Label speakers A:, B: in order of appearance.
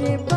A: রে